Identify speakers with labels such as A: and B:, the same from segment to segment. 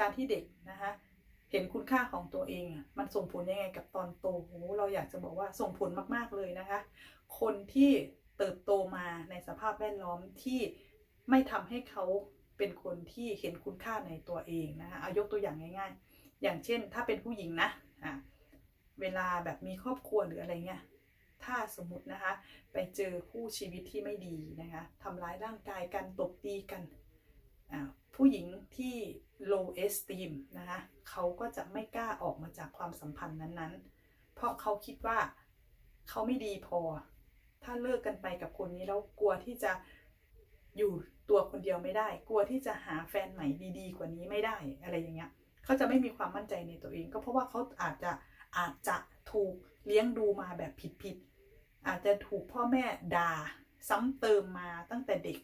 A: การที่เด็กนะคะเห็นคุณค่าของตัวเองมันส่งผลยังไงกับตอนโตโหเราอยากจะบอกว่าส่งผลมากๆเลยนะคะ คนที่เติบโตมาในสภาพแวดล้อมที่ไม่ทำให้เขาเป็นคนที่เห็นคุณค่าในตัวเองนะคะเอายกตัวอย่างง่ายๆ อย่างเช่น ถ้าเป็นผู้หญิงนะอะเวลาแบบมีครอบครัวหรืออะไรเงี้ยถ้าสมมตินะคะ ไปเจอคู่ชีวิตที่ไม่ดีนะคะทำร้ายร่างกายกันตบตีกัน ผู้หญิงที่ low esteem นะคะเขาก็จะไม่กล้าออกมาจากความสัมพันธ์นั้นๆ เพราะเขาคิดว่าเขาไม่ดีพอ ถ้าเลิกกันไปกับคนนี้แล้วกลัวที่จะอยู่ตัวคนเดียวไม่ได้ กลัวที่จะหาแฟนใหม่ดีๆ กว่านี้ไม่ได้อะไรอย่างเงี้ยเขาจะไม่มีความมั่นใจในตัวเอง ก็เพราะว่าเขาอาจจะอาจจะถูกเลี้ยงดูมาแบบผิดๆอาจจะถูกพ่อแม่ด่าซ้ำเติมมาตั้งแต่เด็ก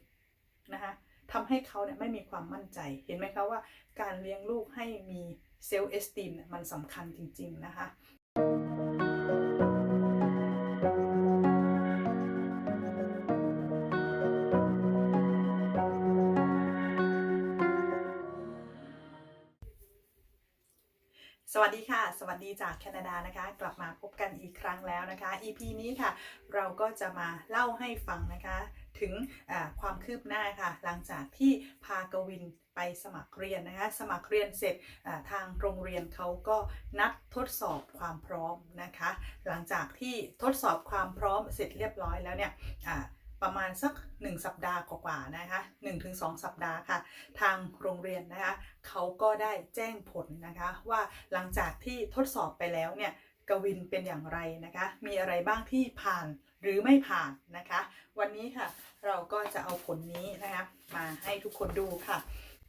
A: นะคะ ทำให้เขาเนี่ยไม่มีความมั่นใจ เห็นไหมคะว่าการเลี้ยงลูกให้มีเซลล์เอสติมเนี่ยมันสำคัญจริง ๆ นะคะสวัสดีค่ะ สวัสดีจากแคนาดานะคะ กลับมาพบกันอีกครั้งแล้วนะคะ EP นี้ค่ะ เราก็จะมาเล่าให้ฟังนะคะ ถึงความคืบหน้าค่ะ หลังจากที่พากวินไปสมัครเรียนนะคะ สมัครเรียนเสร็จทางโรงเรียนเขาก็นัดทดสอบความพร้อมนะคะ หลังจากที่ทดสอบความพร้อมเสร็จเรียบร้อยแล้วเนี่ยประมาณสัก 1 สัปดาห์กว่าๆนะคะ1-2 สัปดาห์ค่ะ ทางโรงเรียนนะคะเขาก็ได้แจ้งผลนะคะว่าหลังจากที่ทดสอบไปแล้วเนี่ย กวินเป็นอย่างไรนะคะ มีอะไรบ้างที่ผ่านหรือไม่ผ่านนะคะ วันนี้ค่ะเราก็จะเอาผลนี้นะคะมาให้ทุกคนดูค่ะ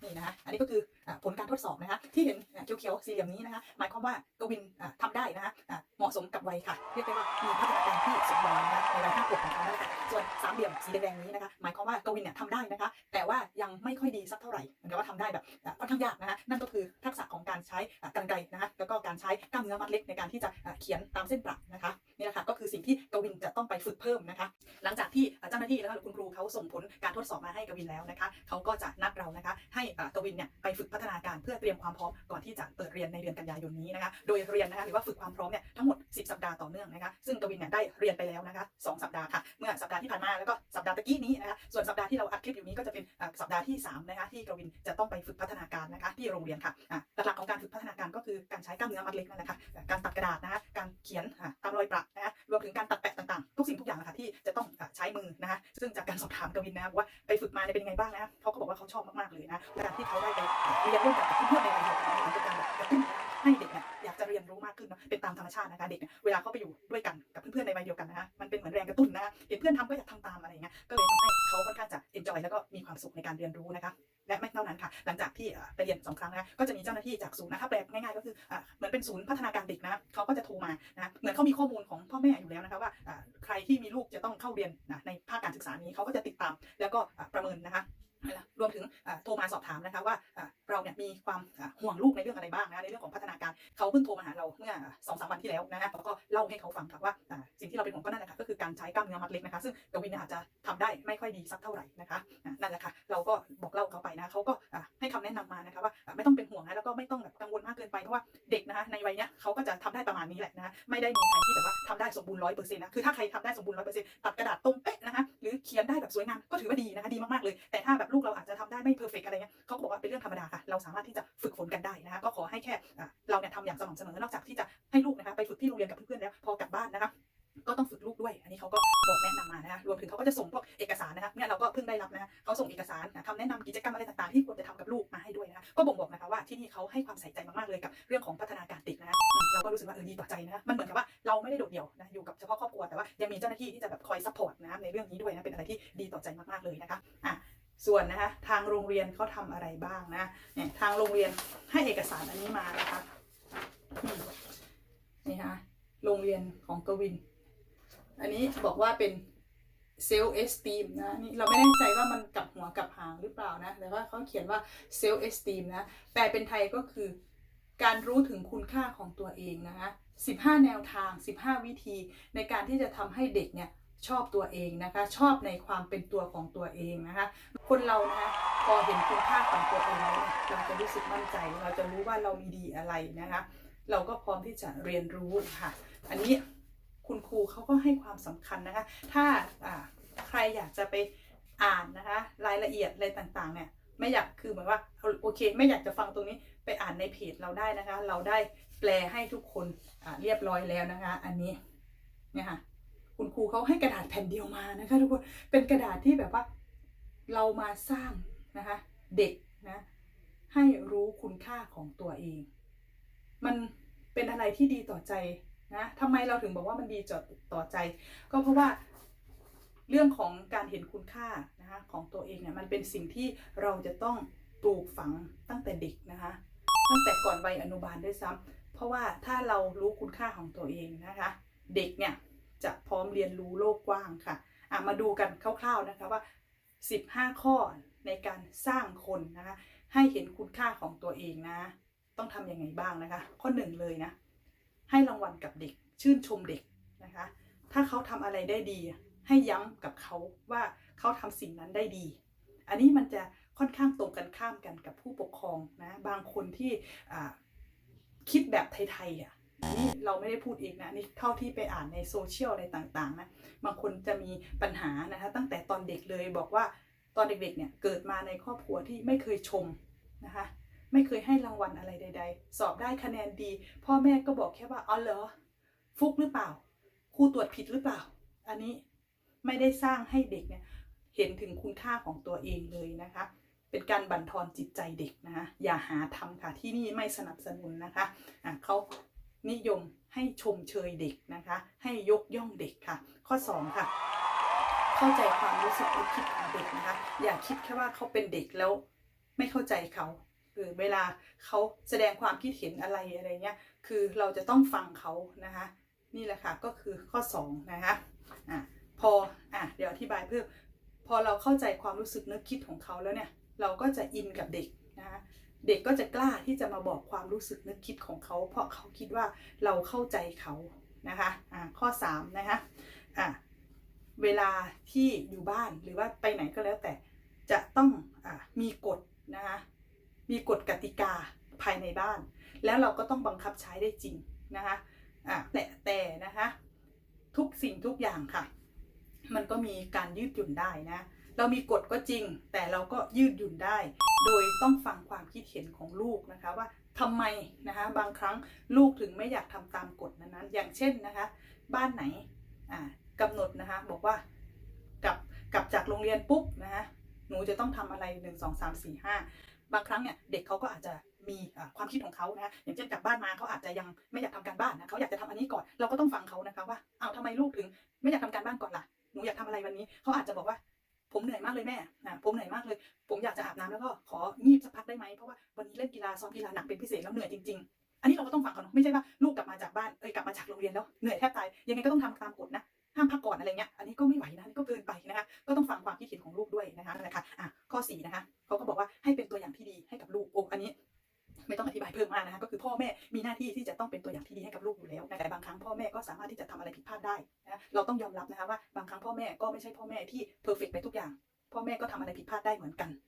A: นี่นะคะอันนี้ก็คือ ผลการทดสอบนะคะที่เห็นเขียวๆสี่เหลี่ยมนี้นะคะหมายความว่ากวินอ่าทำได้นะคะเหมาะสมกับวัยค่ะ เรียกได้ว่ามีพัฒนาการที่สมบูรณ์นะคะในวัยห้าขวบของเขาแล้วค่ะส่วนสามเหลี่ยมสีแดงๆนี้นะคะหมายความว่ากวินเนี่ยทำได้นะคะ แต่ว่ายังไม่ค่อยดีสักเท่าไหร่เหมือนกับว่าทำได้แบบอ่าค่อนข้างยากนะคะนั่นก็คือทักษะของการใช้อ่ากรรไกรนะคะแล้วก็การใช้กล้ามเนื้อมัดเล็กในการที่จะเขียนตามเส้นประนะคะนี่แหละค่ะก็คือสิ่งที่กวินจะต้องไปฝึกเพิ่มนะคะ หลังจากที่เจ้าหน้าที่แล้วก็คุณครูเขาส่งผลการทดสอบมาให้กวินแล้วนะคะเขาก็จะนัดเรานะคะ ให้อ่ากวินเนี่ยไปฝึกพัฒนาการเพื่อเตรียมความพร้อมก่อนที่จะเปิดเรียนในเดือนกันยายนนี้นะคะโดยเรียนนะคะหรือว่าฝึกความพร้อมเนี่ยทั้งหมด 10 สัปดาห์ต่อเนื่องนะคะซึ่งกวินเนี่ยได้เรียนไปแล้วนะคะสสัปดาห์ค่ะเมื่อสัปดาห์ที่ผ่านมาแล้วก็สัปดาห์ตะกี้นี้นะคะส่วนสัปดาห์ที่เราอัดคลิปอยู่นี้ก็จะเป็นสัปดาห์ที่สามนะคะที่กวินจะต้องไปฝึกพัฒนาการนะคะที่โรงเรียนค่ะหลักๆของการฝึกพัฒนาการก็คือการใช้กล้ามเนื้อมัดเล็กนั่นแหละค่ะการตัดกระดาษนะคะการเขียนตามรอยประนะคะรวมถึงการตัดแปะต่างๆ ทุกสิ่งทุกอย่างนะคะที่จะต้องใช้มือนะคะซึ่งจากการสอบถามกวินนะว่าไปฝึกมาเป็นยังไงบ้างนะเขาก็บอกว่าเขาชอบมากๆเลยนะการที่เขาได้ไปเรียนร่วมกับเพื่อนๆในวัยเดียวกันมือนเป็นการแบบกระตุ้นให้เด็กเนี่ยอยากจะเรียนรู้มากขึ้นเนอะเป็นตามธรรมชาตินะคะเด็กเนี่ยเวลาเขาไปอยู่ด้วยกันกับเพื่อนๆในวัยเดียวกันนะคะมันเป็นเหมือนแรงกระตุ้นนะคะเห็นเพื่อนทำก็อยากทำตามอะไรอย่างเงี้ยก็เลยทำให้เขาค่อนข้างจะ enjoy แล้วก็มีความสุขในการเรียนรู้นะคะและไม่เท่านั้นค่ะ หลังจากที่ไปเรียนสองครั้งนะก็จะมีเจ้าหน้าที่จากศูนย์นะคะแปลง่ายๆก็คือเหมือนเป็นศูนย์พัฒนาการเด็กนะเขาก็จะโทรมานะเหมือนเขามีข้อมูลของพ่อแม่อยู่แล้วนะคะว่าใครที่มีลูกจะต้องเข้าเรียนนะในภาคการศึกษานี้เขาก็จะติดตาม แล้วก็ประเมินนะคะ รวมถึงโทรมาสอบถามนะคะว่าเราเนี่ยมีความห่วงลูกในเรื่องอะไรบ้างนะในเรื่องของพัฒนาการเขาเพิ่งโทรมาหาเราเมื่อสองสามวันที่แล้วนะคะแล้วก็เล่าให้เขาฟังค่ะว่าสิ่งที่เราเป็นห่วงก็นั่นแหละค่ะก็คือการใช้กล้ามเนื้อมัดเล็กนะคะซึ่งกวินอาจจะทำได้ไม่ค่อยดีสักเท่าไหร่นะคะนั่นแหละค่ะเราก็บอกเล่าเขาไปนะเขาก็ให้คำแนะนำมานะคะว่าไม่ต้องเป็นห่วงนะแล้วก็ไม่ต้องแบบกังวลมากเกินไปเพราะว่าเด็กนะคะในวัยเนี้ยเขาก็จะทำได้ประมาณนี้แหละนะะไม่ได้มีใครที่แบบว่าทำได้สมบูรณ์ร้อยเปอร์เซ็นต์นะคือถ้าใครทำได้สมบูรณ์ร้อยเปอร์เซ็นต์ตัดกระดาษตรงเป๊ะนะคะหรือเขียนได้แบบสวยงามก็ถือว่าดีนะคะดีมากๆเลยแต่ถ้าแบบลูกเราอาจจะทำได้ไม่เพอร์เฟกอะไรเงี้ยเขาก็บอกว่าเป็นเรื่องธรรมดาค่ะ เราสามารถที่จะฝึกฝนกันได้นะคะก็ขอให้แค่เราเนี่ยทำอย่างสม่ำเสมอนอกจากที่จะให้ลูกนะคะไปฝึกที่โรงเรียนกับเพื่อนๆแล้วพอกลับบ้านนะคะก็ต้องฝึกลูกด้วย อันนี้เขาก็บอกแนะนำมานะคะรวมถึงเขาก็จะส่งพวกเอกสารนะคะเนี่ยเราก็เพิ่งได้รับนะคะเขาส่งเอกสารนะคำแนะนำกิจกรรมอะไรต่างๆ ที่ควรจะทำกับลูกมาให้ด้วยนะคะก็บ่งบอกนะคะว่าที่นี่เขาให้ความใส่ใจมากๆเลยกับ วนนะคะทางโรงเรียนเขาทำอะไรบ้างนะเนี่ยทางโรงเรียนให้เอกสารอันนี้มานะคะนี่ค่ะโรงเรียนของกวิน อันนี้บอกว่าเป็นเซลล์เอสตีมนะนี่เราไม่แน่ใจว่ามันกลับหัวกลับหางหรือเปล่านะ แต่ว่าเขาเขียนว่าเซลล์เอสตีมนะแปลเป็นไทยก็คือการรู้ถึงคุณค่าของตัวเองนะคะ15 แนวทาง 15 วิธีในการที่จะทำให้เด็กเนี่ย ชอบตัวเองนะคะ ชอบในความเป็นตัวของตัวเองนะคะ คนเรานะคะพอเห็นคุณค่าของตัวเองแล้วเราจะรู้สึกมั่นใจ เราจะรู้ว่าเรามีดีอะไรนะคะ เราก็พร้อมที่จะเรียนรู้ค่ะ อันนี้คุณครูเขาก็ให้ความสำคัญนะคะ ถ้าใครอยากจะไปอ่านนะคะ รายละเอียดอะไรต่างๆเนี่ยไม่อยากคือเหมือนว่าโอเค ไม่อยากจะฟังตรงนี้ไปอ่านในเพจเราได้นะคะ เราได้แปลให้ทุกคนเรียบร้อยแล้วนะคะ อันนี้เนี่ยค่ะ คุณครูเขาให้กระดาษแผ่นเดียวมานะคะทุกคนเป็นกระดาษที่แบบว่าเรามาสร้างนะคะเด็กนะให้รู้คุณค่าของตัวเอง มันเป็นอะไรที่ดีต่อใจนะทำไมเราถึงบอกว่ามันดีต่อต่อใจ ก็เพราะว่าเรื่องของการเห็นคุณค่านะคะของตัวเองเนี่ยมันเป็นสิ่งที่เราจะต้องปลูกฝังตั้งแต่เด็กนะคะตั้งแต่ก่อนวัยอนุบาลด้วยซ้ำเพราะว่าถ้าเรารู้คุณค่าของตัวเองนะคะ เด็กเนี่ย จะพร้อมเรียนรู้โลกกว้างค่ะะมาดูกันคร่าวๆนะคะว่า 15 ข้อในการสร้างคนนะคะ ให้เห็นคุณค่าของตัวเองนะ ต้องทำยังไงบ้างนะคะ ข้อหนึ่งเลยนะ ให้รางวัลกับเด็ก ชื่นชมเด็กนะคะ ถ้าเขาทำอะไรได้ดี ให้ย้ำกับเขาว่าเขาทำสิ่งนั้นได้ดี อันนี้มันจะค่อนข้างตรงกันข้ามกันกับผู้ปกครองนะ บางคนที่คิดแบบไทยๆอะ นี่เราไม่ได้พูดเองนะนี่เท่าที่ไปอ่านในโซเชียลอะไรต่างๆนะบางคนจะมีปัญหานะคะตั้งแต่ตอนเด็กเลยบอกว่าตอนเด็กๆเนี่ยเกิดมาในครอบครัวที่ไม่เคยชมนะคะไม่เคยให้รางวัลอะไรใด ๆ สอบได้คะแนนดี พ่อแม่ก็บอกแค่ว่าอ๋อเหรอฟุกหรือเปล่าครูตรวจผิดหรือเปล่า อันนี้ไม่ได้สร้างให้เด็กเนี่ยเห็นถึงคุณค่าของตัวเองเลยนะคะเป็นการบั่นทอนจิตใจเด็กนะคะอย่าหาทำค่ะที่นี่ไม่สนับสนุนนะคะอะเขา นิยมให้ชมเชยเด็กนะคะ ให้ยกย่องเด็กค่ะ ข้อ 2 ค่ะ เข้าใจความรู้สึกนึกคิดของเด็กนะคะ อย่าคิดแค่ว่าเขาเป็นเด็กแล้วไม่เข้าใจเขาหรือเวลาเขาแสดงความคิดเห็นอะไรอะไรเงี้ยคือเราจะต้องฟังเขานะคะ นี่แหละค่ะก็คือข้อ 2 นะคะอะพออะเดี๋ยวอธิบายเพิ่มพอเราเข้าใจความรู้สึกนึกคิดของเขาแล้วเนี่ย เราก็จะอินกับเด็กนะคะ เด็กก็จะกล้าที่จะมาบอกความรู้สึกนึกคิดของเขา เพราะเขาคิดว่าเราเข้าใจเขานะคะอะข้อ3นะคะอะเวลาที่อยู่บ้านหรือว่าไปไหนก็แล้วแต่จะต้องอะมีกฎนะคะมีกฎกติกาภายในบ้าน แล้วเราก็ต้องบังคับใช้ได้จริงนะคะอะแต่แต่นะคะทุกสิ่งทุกอย่างค่ะ มันก็มีการยืดหยุ่นได้นะ เรามีกฎก็จริง แต่เราก็ยืดหยุ่นได้ โดยต้องฟังความคิดเห็นของลูกนะคะว่าทำไมนะคะบางครั้งลูกถึงไม่อยากทำตามกฎนั้นๆ อย่างเช่นนะคะ บ้านไหนอ่ากำหนดนะคะบอกว่ากลับกลับจากโรงเรียนปุ๊บนะคะหนูจะต้องทำอะไรหนึ่งสองสามสี่ห้าบางครั้งเนี่ยเด็กเขาก็อาจจะมีความคิดของเขานะอย่างเช่นกลับบ้านมาเขาอาจจะยังไม่อยากทำการบ้านนะเขาอยากจะทำอันนี้ก่อนเราก็ต้องฟังเขานะคะว่าเอาวทำไมลูกถึง ไม่อยากทำการบ้านก่อนล่ะหนูอยากทำอะไรวันนี้เขาอาจจะบอกว่า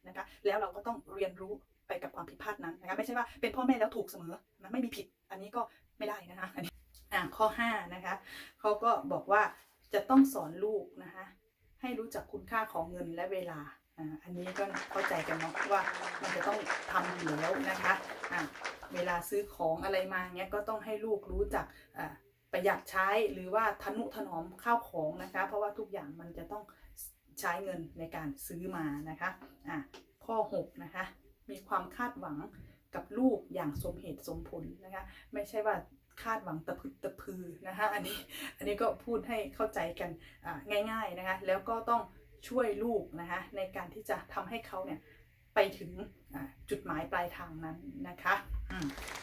A: นะคะแล้วเราก็ต้องเรียนรู้ไปกับความผิดพลาดนั้นนะคะไม่ใช่ว่าเป็นพ่อแม่แล้วถูกเสมอนะไม่มีผิดอันนี้ก็ไม่ได้นะคะอันนี้อ่าข้อ5นะคะเขาก็บอกว่าจะต้องสอนลูกนะคะให้รู้จักคุณค่าของเงินและเวลาอ่าอันนี้ก็เข้าใจกันเนาะว่ามันจะต้องทำอยู่แล้วนะคะอ่าเวลาซื้อของอะไรมาเงี้ยก็ต้องให้ลูกรู้จักอ่าประหยัดใช้หรือว่าทนุถนอมข้าวของนะคะ เพราะว่าทุกอย่างมันจะต้อง ใช้เงินในการซื้อมานะคะอะข้อ6นะคะมีความคาดหวังกับลูกอย่างสมเหตุสมผลนะคะไม่ใช่ว่าคาดหวังตะพึดตะพือนะคะอันนี้อันนี้ก็พูดให้เข้าใจกันง่ายๆนะคะแล้วก็ต้องช่วยลูกนะคะในการที่จะทำให้เขาเนี่ยไปถึงจุดหมายปลายทางนั้นนะคะ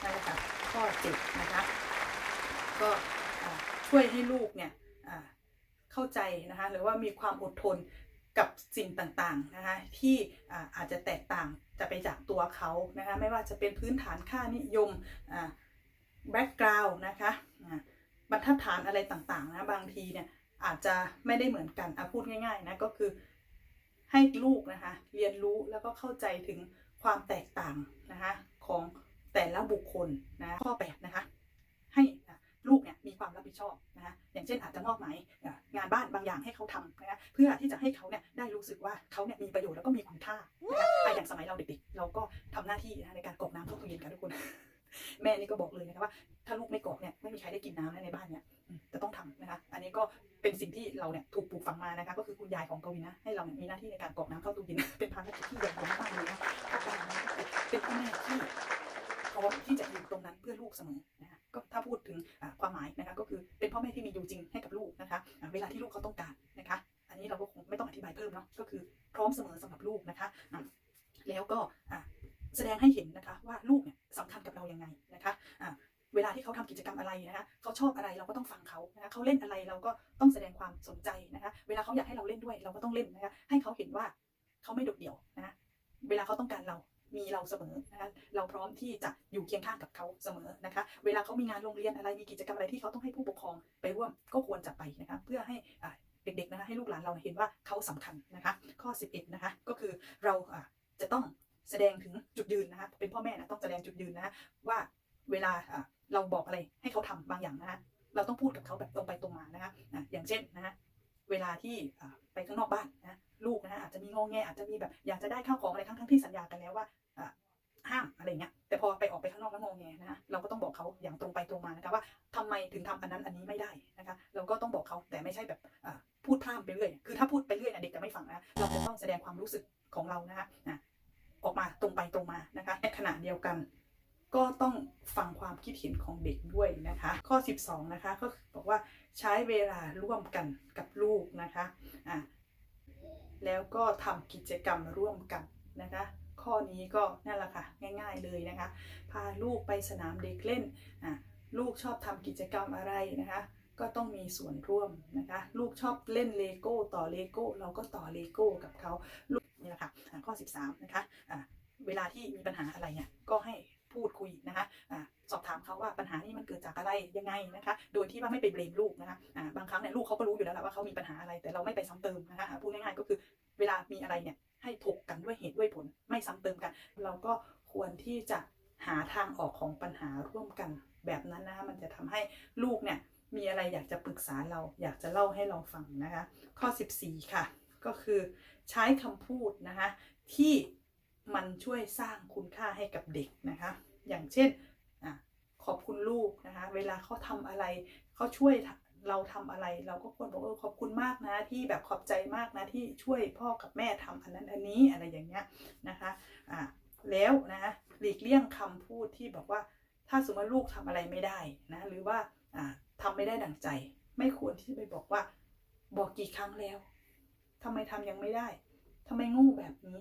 A: นั่นแหละค่ะข้อ7นะคะก็ช่วยให้ลูกเนี่ยเข้าใจนะคะหรือว่ามีความอดทน กับสิ่งต่างๆนะคะที่อ่าอาจจะแตกต่างจะไปจากตัวเขานะคะไม่ว่าจะเป็นพื้นฐานค่านิยมแบ็กกราวน์นะคะบรรทัดฐานอะไรต่างๆนะบางทีเนี่ยอาจจะไม่ได้เหมือนกันอะพูดง่ายๆนะก็คือให้ลูกนะคะเรียนรู้แล้วก็เข้าใจถึงความแตกต่างนะคะของแต่ละบุคคลนะข้อ8นะคะ ลูกเนี่ยมีความรับผิดชอบนะคะอย่างเช่นอาจจะมอบหมายงานบ้านบางอย่างให้เขาทำนะคะเพื่อที่จะให้เขาเนี่ยได้รู้สึกว่าเขาเนี่ยมีประโยชน์แล้วก็มีคุณค่านะคะอะอย่างสมัยเราเด็กๆ เราก็ทำหน้าที่นะในการกรอกน้ำเข้าตู้เย็นกันทุกคนแม่นี่ก็บอกเลยนะคะว่าถ้าลูกไม่กรอกเนี่ยไม่มีใครได้กินน้ำนะในบ้านเนี่ยจะต้องทำนะคะ อันนี้ก็เป็นสิ่งที่เราเนี่ยถูกปลูกฝังมานะคะ ก็คือคุณยายของกวินนะให้เรามีหน้าที่ในการกรอกน้ำเข้าตู้เย็นเป็น เวลาที่ลูกเขาต้องการนะคะ อันนี้เราก็คงไม่ต้องอธิบายเพิ่มเนาะก็คือพร้อมเสมอสำหรับลูกนะคะแล้วก็แสดงให้เห็นนะคะว่าลูกเนี่ยสำคัญกับเรายังไงนะคะะเวลาที่เขาทำกิจกรรมอะไรนะคะเขาชอบอะไรเราก็ต้องฟังเขานะคะเขาเล่นอะไรเราก็ต้องแสดงความสนใจนะคะ เวลาเขาอยากให้เราเล่นด้วยเราก็ต้องเล่นนะคะให้เขาเห็นว่าเขาไม่โดดเดี่ยวนะเวลาเขาต้องการเรามีเราเสมอนะคะเราพร้อมที่จะ เคียงข้างกับเขาเสมอนะคะ เวลาเขามีงานโรงเรียนอะไรมีกิจกรรมอะไรที่เขาต้องให้ผู้ปกครองไปร่วมก็ควรจะไปนะคะเพื่อให้เด็กๆนะคะให้ลูกหลานเราเห็นว่าเขาสำคัญนะคะ ข้อ 11นะคะก็คือเราจะต้องแสดงถึงจุดยืนนะคะเป็นพ่อแม่นะต้องแสดงจุดยืนนะว่าเวลาเราบอกอะไรให้เขาทำบางอย่างนะคะเราต้องพูดกับเขาแบบตรงไปตรงมานะคะอย่างเช่นนะคะเวลาที่ไปข้างนอกบ้านนะลูกนะอาจจะมีงอแงอาจจะมีแบบอยากจะได้ข้าวของอะไรทั้งๆที่สัญญากันแล้วว่า ห้ามอะไรเงี้ยแต่พอไปออกไปข้างนอกแล้วงอแงนะคะเราก็ต้องบอกเขาอย่างตรงไปตรงมานะคะว่าทำไมถึงทำอันนั้นอันนี้ไม่ได้นะคะเราก็ต้องบอกเขาแต่ไม่ใช่แบบพูดพร่ำไปเรื่อยคือถ้าพูดไปเรื่อยเด็กจะไม่ฟังนะเราจะต้องแสดงความรู้สึกของเรานะคะออกมาตรงไปตรงมานะคะในขณะเดียวกันก็ต้องฟังความคิดเห็นของเด็กด้วยนะคะ ข้อ 12 นะคะก็คือบอกว่าใช้เวลาร่วมกันกับลูกนะคะอะแล้วก็ทำกิจกรรมร่วมกันนะคะ ข้อนี้ก็นั่นแหละค่ะ ง่ายๆเลยนะคะ พาลูกไปสนามเด็กเล่นอะลูกชอบทำกิจกรรมอะไรนะคะ ก็ต้องมีส่วนร่วมนะคะ ลูกชอบเล่นเลโก้ต่อเลโก้เราก็ต่อเลโก้กับเขาลูกนี่แหละค่ะอ่าข้อ 13 นะคะอ่าเวลาที่มีปัญหาอะไรเนี่ยก็ให้พูดคุยนะคะอ่าสอบถามเขาว่าปัญหานี้มันเกิดจากอะไรยังไงนะคะ โดยที่ว่าไม่ไปเบรมลูกนะคะอ่าบางครั้งเนี่ยลูกเขาก็รู้อยู่แล้วแหละว่าเขามีปัญหาอะไรแต่เราไม่ไปซ้ำเติมนะคะพูดง่ายๆก็คือเวลามีอะไรเนี่ย ให้ถกกันด้วยเหตุด้วยผล ไม่ซ้ำเติมกัน เราก็ควรที่จะหาทางออกของปัญหาร่วมกันแบบนั้นนะคะมันจะทำให้ลูกเนี่ยมีอะไรอยากจะปรึกษาเราอยากจะเล่าให้เราฟังนะคะ ข้อ 14 ค่ะ ก็คือใช้คำพูดนะคะที่มันช่วยสร้างคุณค่าให้กับเด็กนะคะ อย่างเช่นอขอบคุณลูกนะคะ เวลาเขาทำอะไรเขาช่วย เราทำอะไรเราก็ควรบอกเออขอบคุณมากนะ ที่แบบขอบใจมากนะที่ช่วยพ่อกับแม่ทำอันนั้นอันนี้อะไรอย่างเงี้ยนะคะอ่าแล้วนะหลีกเลี่ยงคำพูดที่บอกว่าถ้าสมมติลูกทำอะไรไม่ได้นะหรือว่าอ่าทำไม่ได้ดั่งใจ ไม่ควรที่จะไปบอกว่า บอกกี่ครั้งแล้วทำไมทำยังไม่ได้ทำไมงู้แบบนี้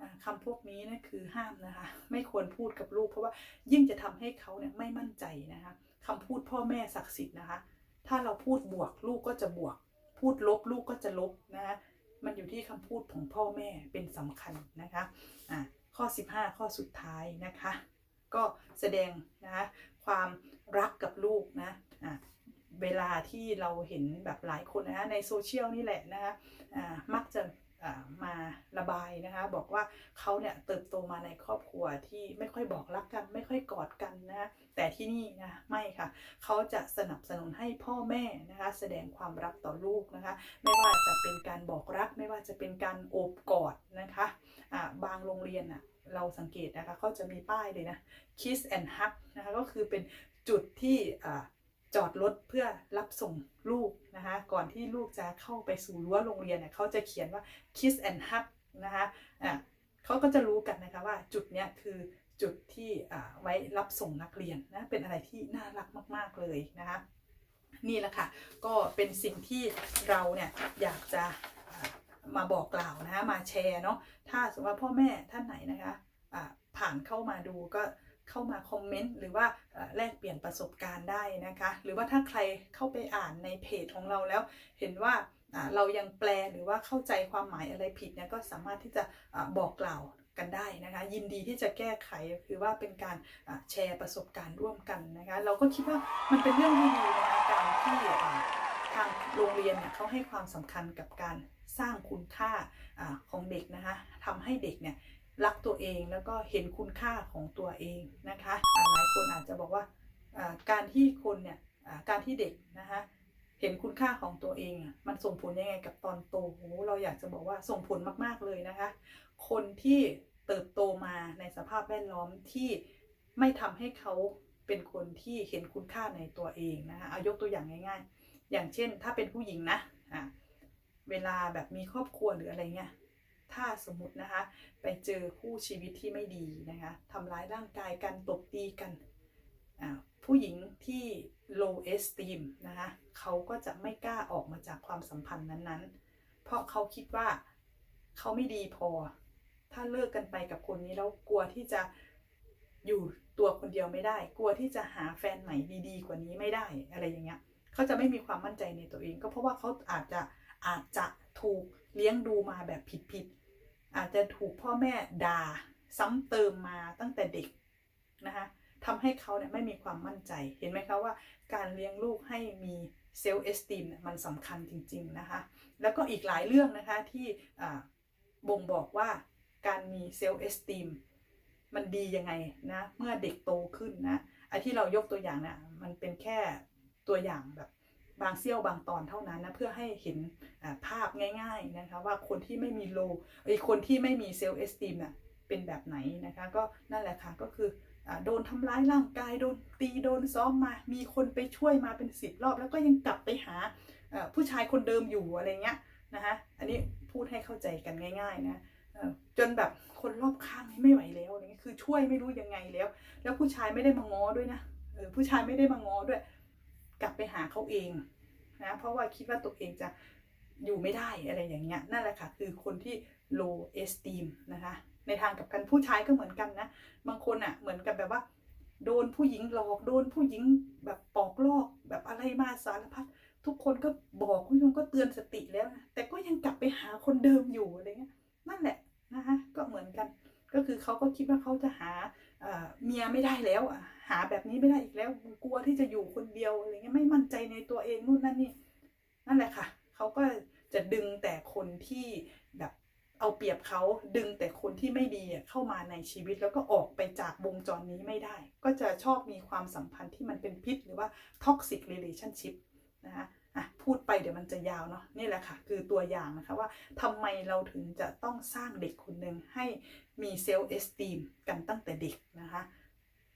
A: อ่าคำพวกนี้นะคือห้ามนะคะ ไม่ควรพูดกับลูก เพราะว่ายิ่งจะทำให้เขาเนี่ยไม่มั่นใจนะคะคำพูดพ่อแม่ศักดิ์สิทธิ์นะคะ ถ้าเราพูดบวกลูกก็จะบวก พูดลบลูกก็จะลบนะคะมันอยู่ที่คำพูดของพ่อแม่เป็นสำคัญนะคะอ่าข้อ 15 ข้อสุดท้ายนะคะ ก็แสดงนะคะความรักกับลูกนะอ่าเวลาที่เราเห็นแบบหลายคนนะะในโซเชียลนี่แหละนะคะอ่ามักจะ มาระบายนะคะ บอกว่าเขาเนี่ยเติบโตมาในครอบครัวที่ไม่ค่อยบอกรักกัน ไม่ค่อยกอดกันนะแต่ที่นี่นะไม่ค่ะ เขาจะสนับสนุนให้พ่อแม่นะคะ แสดงความรักต่อลูกนะคะ ไม่ว่าจะเป็นการบอกรัก ไม่ว่าจะเป็นการโอบกอดนะคะอ่าบางโรงเรียนอะเราสังเกตนะคะเขาจะมีป้ายเลยนะ kiss and hug นะคะก็คือเป็นจุดที่ จอดรถเพื่อรับส่งลูกนะคะก่อนที่ลูกจะเข้าไปสู่รั้วโรงเรียนเนี่ยเขาจะเขียนว่า kiss and hug นะคะอะเขาก็จะรู้กันนะคะว่าจุดเนี้ยคือจุดที่อ่าไว้รับส่งนักเรียนนะเป็นอะไรที่น่ารักมาก ๆเลยนะคะนี่แหละค่ะก็เป็นสิ่งที่เราเนี่ยอยากจะมาบอกกล่าวนะคะมาแชร์เนาะถ้าสมมติว่าพ่อแม่ท่านไหนนะคะอ่าผ่านเข้ามาดูก็ เข้ามาคอมเมนต์หรือว่าแลกเปลี่ยนประสบการณ์ได้นะคะ หรือว่าถ้าใครเข้าไปอ่านในเพจของเราแล้ว เห็นว่าเรายังแปลหรือว่าเข้าใจความหมายอะไรผิดเนี่ยก็สามารถที่จะบอกกล่าวกันได้นะคะ ยินดีที่จะแก้ไขคือว่าเป็นการแชร์ประสบการณ์ร่วมกันนะคะ เราก็คิดว่ามันเป็นเรื่องที่ดีนะคะการที่ทางโรงเรียนเนี่ยเขาให้ความสำคัญกับการสร้างคุณค่าของเด็กนะคะทำให้เด็กเนี่ย รักตัวเองแล้วก็เห็นคุณค่าของตัวเองนะคะหลายคนอาจจะบอกว่าการที่คนเนี่ยการที่เด็กนะคะเห็นคุณค่าของตัวเองมันส่งผลยังไงกับตอนโตโหเราอยากจะบอกว่าส่งผลมากๆเลยนะคะ คนที่เติบโตมาในสภาพแวดล้อมที่ไม่ทำให้เขาเป็นคนที่เห็นคุณค่าในตัวเองนะคะเอายกตัวอย่างง่าย ๆ อย่างเช่น ถ้าเป็นผู้หญิงนะอะเวลาแบบมีครอบครัวหรืออะไรเงี้ย ถ้าสมมตินะคะ ไปเจอคู่ชีวิตที่ไม่ดีนะคะทำร้ายร่างกายกันตบตีกัน ผู้หญิงที่ low esteem นะคะเขาก็จะไม่กล้าออกมาจากความสัมพันธ์นั้นๆ เพราะเขาคิดว่าเขาไม่ดีพอ ถ้าเลิกกันไปกับคนนี้แล้วกลัวที่จะอยู่ตัวคนเดียวไม่ได้ กลัวที่จะหาแฟนใหม่ดีๆ กว่านี้ไม่ได้อะไรอย่างเงี้ยเขาจะไม่มีความมั่นใจในตัวเอง ก็เพราะว่าเขาอาจจะอาจจะถูกเลี้ยงดูมาแบบผิดๆ อาจจะถูกพ่อแม่ด่าซ้ำเติมมาตั้งแต่เด็กนะคะทำให้เขาเนี่ยไม่มีความมั่นใจ เห็นไหมคะว่าการเลี้ยงลูกให้มีเซลล์เอสติมมันสำคัญจริง ๆ นะคะ แล้วก็อีกหลายเรื่องนะคะที่บ่งบอกว่าการมีเซลล์เอสติมมันดียังไงนะเมื่อเด็กโตขึ้นนะไอ้ที่เรายกตัวอย่างเนี่ยมันเป็นแค่ตัวอย่างแบบ บางเสี้ยวบางตอนเท่านั้นนะเพื่อให้เห็นภาพง่ายๆนะคะว่าคนที่ไม่มีโลไอคนที่ไม่มีเซลล์เอสติมน่ะเป็นแบบไหนนะคะก็นั่นแหละค่ะก็คือโดนทำร้ายร่างกายโดนตีโดนซ้อมมา มีคนไปช่วยมาเป็นสิบรอบ แล้วก็ยังกลับไปหาผู้ชายคนเดิมอยู่อะไรเงี้ยนะคะอันนี้พูดให้เข้าใจกันง่าย ๆนะจนแบบคนรอบข้างนี่ไม่ไหวแล้วอะไรเงี้ยคือช่วยไม่รู้ยังไงแล้ว แล้วผู้ชายไม่ได้มาง้อด้วยนะผู้ชายไม่ได้มาง้อด้วยาเขาเองนะเพราะว่าคิดว่าตัวเองจะอยู่ไม่ได้อะไรอย่างเงี้ยนั่นแหละค่ะ คือคนที่ low esteem นะคะในทางกับกันผู้ชายก็เหมือนกันนะ บางคนอะเหมือนกับแบบว่า โดนผู้หญิงหลอกโดนผู้หญิงแบบปอกลอกแบบอะไรมาสารพัดทุกคนก็บอกคุณยงก็เตือนสติแล้วนะแต่ก็ยังกลับไปหาคนเดิมอยู่อะไรเงี้ยนั่นแหละนะคะก็เหมือนกัน ก็คือเขาก็คิดว่าเขาจะหา เมียไม่ได้แล้วอะหาแบบนี้ไม่ได้อีกแล้วกลัวที่จะอยู่คนเดียวอะไรเงี้ยไม่มั่นใจในตัวเองนู่นนั่นนี่นั่นแหละค่ะเขาก็จะดึงแต่คนที่แบบเอาเปรียบเขาดึงแต่คนที่ไม่ดีเข้ามาในชีวิตแล้วก็ออกไปจากวงจรนี้ไม่ได้ ก็จะชอบมีความสัมพันธ์ที่มันเป็นพิษหรือว่า toxic relationship นะคะ อะพูดไปเดี๋ยวมันจะยาวเนาะนี่แหละค่ะ คือตัวอย่างนะคะว่าทำไมเราถึงจะต้องสร้างเด็กคนหนึ่งให้มีเซลล์เอสตีมกันตั้งแต่เด็กนะคะ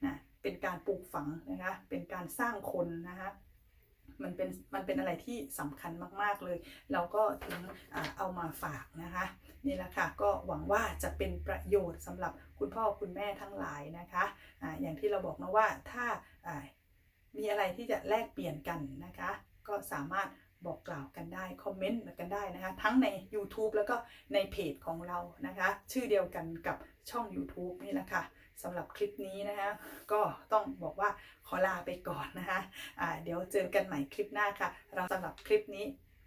A: นะเป็นการปลูกฝังนะคะ เป็นการสร้างคนนะคะมันเป็นมันเป็นอะไรที่สำคัญมากๆเลย เราก็ถึงอเอามาฝากนะคะนี่แหละค่ะก็หวังว่าจะเป็นประโยชน์สำหรับคุณพ่อคุณแม่ทั้งหลายนะคะอ่าอย่างที่เราบอกนะว่าถ้ามีอะไรที่จะแลกเปลี่ยนกันนะคะ ก็สามารถบอกกล่าวกันได้ คอมเมนต์กันได้นะคะ ทั้งใน YouTube แล้วก็ในเพจของเรานะคะ ชื่อเดียวกันกับช่อง YouTube นี่แหละค่ะสำหรับคลิปนี้นะคะก็ต้องบอกว่าขอลาไปก่อนนะคะอ่าเดี๋ยวเจอกันใหม่คลิปหน้าค่ะ เราสำหรับคลิปนี้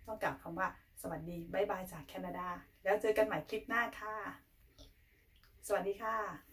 A: ต้องกล่าวคำว่าสวัสดีบายบายจากแคนาดา แล้วเจอกันใหม่คลิปหน้าค่ะ สวัสดีค่ะ